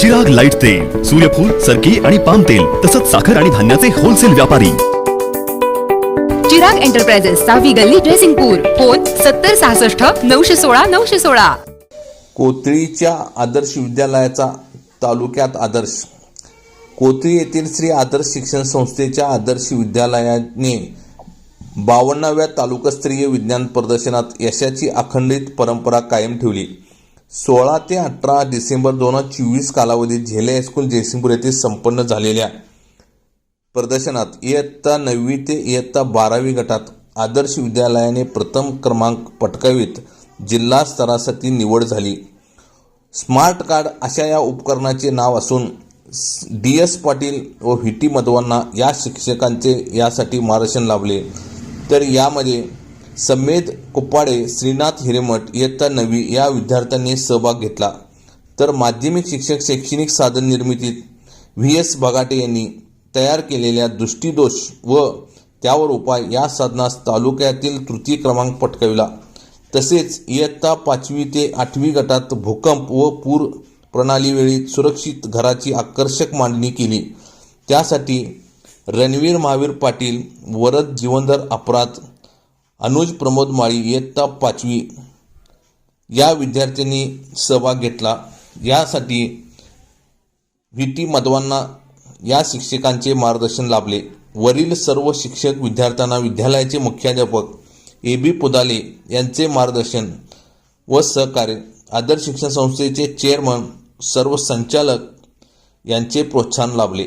Chirag light तेल सूर्यफूल सरकी आणि पाम तेल तसंच साखर आणि धान्याचे होलसेल व्यापारी. चिराग एंटरप्राइजेस सहावी गल्ली ड्रेसिंगपूर फोन सत्तर सहासष्ट नऊशे सोळा नऊशे सोळा. कोथळीच्या आदर्श विद्यालयाचा तालुक्यात आदर्श. कोथळी येथील श्री आदर्श शिक्षण संस्थेच्या आदर्श विद्यालयाने बावन्नाव्या तालुकास्तरीय विज्ञान प्रदर्शनात यशाची अखंडित परंपरा कायम ठेवली. सोळा ते अठरा डिसेंबर दोन हजार चोवीस कालावधीत झेले हायस्कूल जयसिंगपूर येथे संपन्न झालेल्या प्रदर्शनात इयत्ता नववी ते इयत्ता बारावी गटात आदर्श विद्यालयाने प्रथम क्रमांक पटकावीत जिल्हा स्तरासाठी निवड झाली. स्मार्ट कार्ड अशा या उपकरणाचे नाव असून डी एस पाटील व व्ही टी मधवांना या शिक्षकांचे यासाठी मार्गदर्शन लाभले. तर यामध्ये समेत कुप्पाडे श्रीनाथ हिरेमठ इयत्ता नवी या विद्यार्थ्यांनी सहभाग घेतला. तर माध्यमिक शिक्षक शैक्षणिक साधन निर्मितीत व्ही. एस. बगाटे यांनी तयार केलेल्या दृष्टीदोष व त्यावर उपाय या साधनास तालुक्यातील तृतीय क्रमांक पटकाविला. तसेच इयत्ता पाचवी ते आठवी गटात भूकंप व पूर प्रणालीवेळी सुरक्षित घराची आकर्षक मांडणी केली. त्यासाठी रणवीर महावीर पाटील वरद जीवनधर अपराध अनुज प्रमोद माळी इयत्ता पाचवी या विद्यार्थ्यांनी सहभाग घेतला. यासाठी व्ही. टी. मधवांना या शिक्षकांचे मार्गदर्शन लाभले. वरील सर्व शिक्षक विद्यार्थ्यांना विद्यालयाचे मुख्याध्यापक ए. बी. पुदाले यांचे मार्गदर्शन व सहकार्य. आदर्श शिक्षण संस्थेचे चेअरमन सर्व संचालक यांचे प्रोत्साहन लाभले.